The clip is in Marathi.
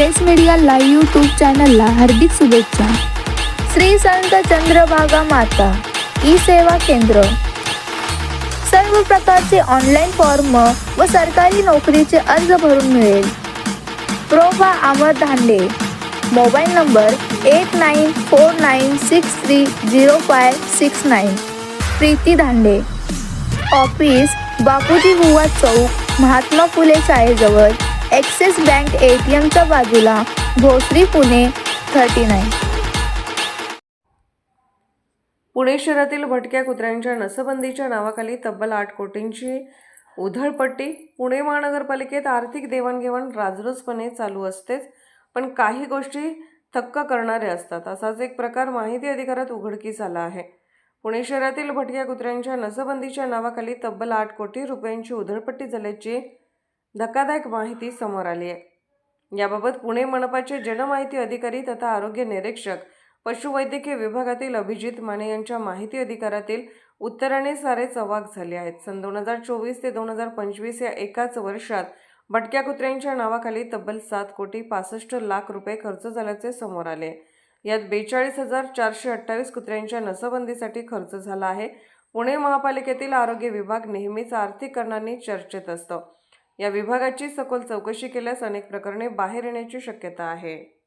प्रेस मीडिया लाईव्ह यूट्यूब चॅनलला हार्दिक शुभेच्छा. श्री संत चंद्रभागा माता ई सेवा केंद्र. सर्व प्रकारचे ऑनलाईन फॉर्म व सरकारी नोकरीचे अर्ज भरून मिळेल. प्रोभा Amar Dhande mobile number eight nine four nine six three zero five six nine. Preeti Dhande office Bapuji हुवा चौक महात्मा फुले शाळेजवळ. ॲक्सिस बँक ए टी एमच्या बाजूला भोसरी पुणे थर्टी नाईन. पुणे शहरातील भटक्या कुत्र्यांच्या नसबंदीच्या नावाखाली तब्बल आठ कोटींची उधळपट्टी. पुणे महानगरपालिकेत आर्थिक देवाणघेवाण राजरोसपणे चालू असतेच पण काही गोष्टी थक्क करणारे असतात. असाच एक प्रकार माहिती अधिकारात उघडकीस आला आहे. पुणे शहरातील भटक्या कुत्र्यांच्या नसबंदीच्या नावाखाली तब्बल आठ कोटी रुपयांची उधळपट्टी झाल्याची धक्कादायक माहिती समोर आली आहे. याबाबत पुणे मनपाचे जनमाहिती अधिकारी तथा आरोग्य निरीक्षक पशुवैद्यकीय विभागातील अभिजित माने यांच्या माहिती अधिकारातील उत्तराने सारे चवाक झाले आहेत. सन दोन हजार चोवीस ते दोन हजार पंचवीस या एकाच वर्षात भटक्या कुत्र्यांच्या नावाखाली तब्बल सात कोटी पासष्ट लाख रुपये खर्च झाल्याचे समोर आले यात बेचाळीस हजार चारशे अठ्ठावीस कुत्र्यांच्या नसबंदीसाठी खर्च झाला आहे. पुणे महापालिकेतील आरोग्य विभाग नेहमीच आर्थिक कारणांनी चर्चेत असतो. या विभागाची सखोल चौकशी केल्यास अनेक प्रकरणे बाहेर येण्याची शक्यता आहे.